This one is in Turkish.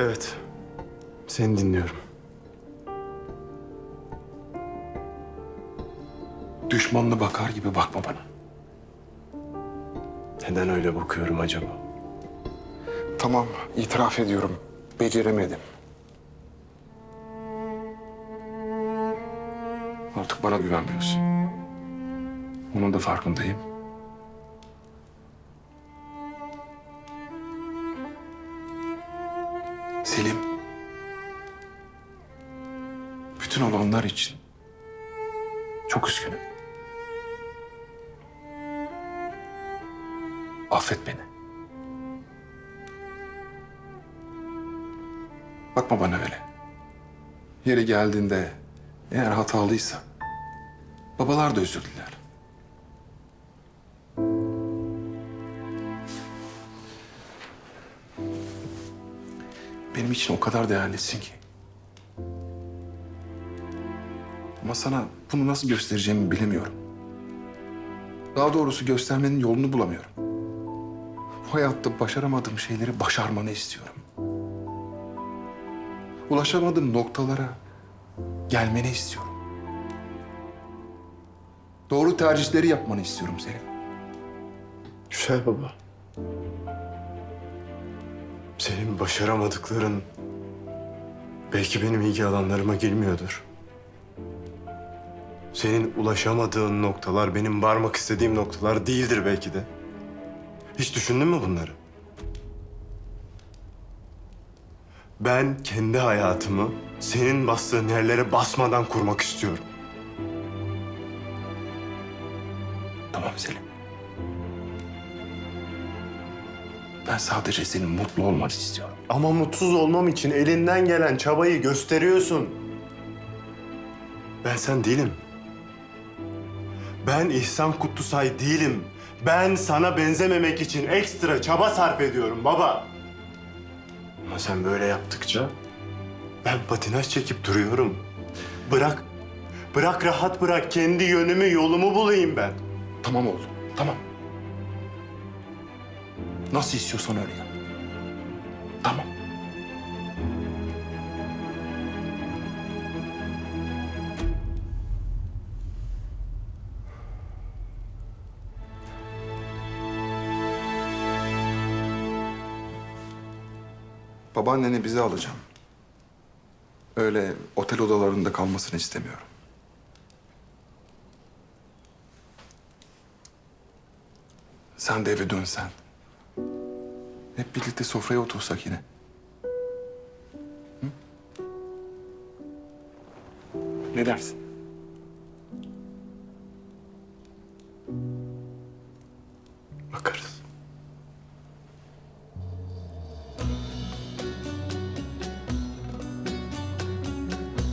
Evet. Seni dinliyorum. Düşmanına bakar gibi bakma bana. Neden öyle bakıyorum acaba? Tamam, itiraf ediyorum. Beceremedim. Artık bana güvenmiyorsun. Onun da farkındayım. Selim. Bütün olanlar için çok üzgünüm. Affet beni. Bakma bana öyle. Yeri geldiğinde eğer hatalıysa babalar da özür diler. Benim için o kadar değerlisin ki. Ama sana bunu nasıl göstereceğimi bilemiyorum. Daha doğrusu göstermenin yolunu bulamıyorum. Bu hayatta başaramadığım şeyleri başarmanı istiyorum. Ulaşamadığım noktalara gelmeni istiyorum. Doğru tercihleri yapmanı istiyorum Selim. Güzel baba. Senin başaramadıkların belki benim ilgi alanlarıma girmiyordur. Senin ulaşamadığın noktalar benim varmak istediğim noktalar değildir belki de. Hiç düşündün mü bunları? Ben kendi hayatımı senin bastığın yerlere basmadan kurmak istiyorum. Tamam Selim. Ben sadece senin mutlu olmanı istiyorum. Ama mutsuz olmam için elinden gelen çabayı gösteriyorsun. Ben sen değilim. Ben İhsan Kutlusay değilim. Ben sana benzememek için ekstra çaba sarf ediyorum baba. Ama sen böyle yaptıkça ben patinaj çekip duruyorum. Bırak, bırak rahat bırak kendi yönümü yolumu bulayım ben. Tamam oğlum, tamam. Nasıl istiyorsan öyle yap. Tamam. Babaanneni bize alacağım. Öyle otel odalarında kalmasını istemiyorum. Sen de eve dönsen. Hep birlikte sofraya otursak yine. Hı? Ne dersin? Bakarız.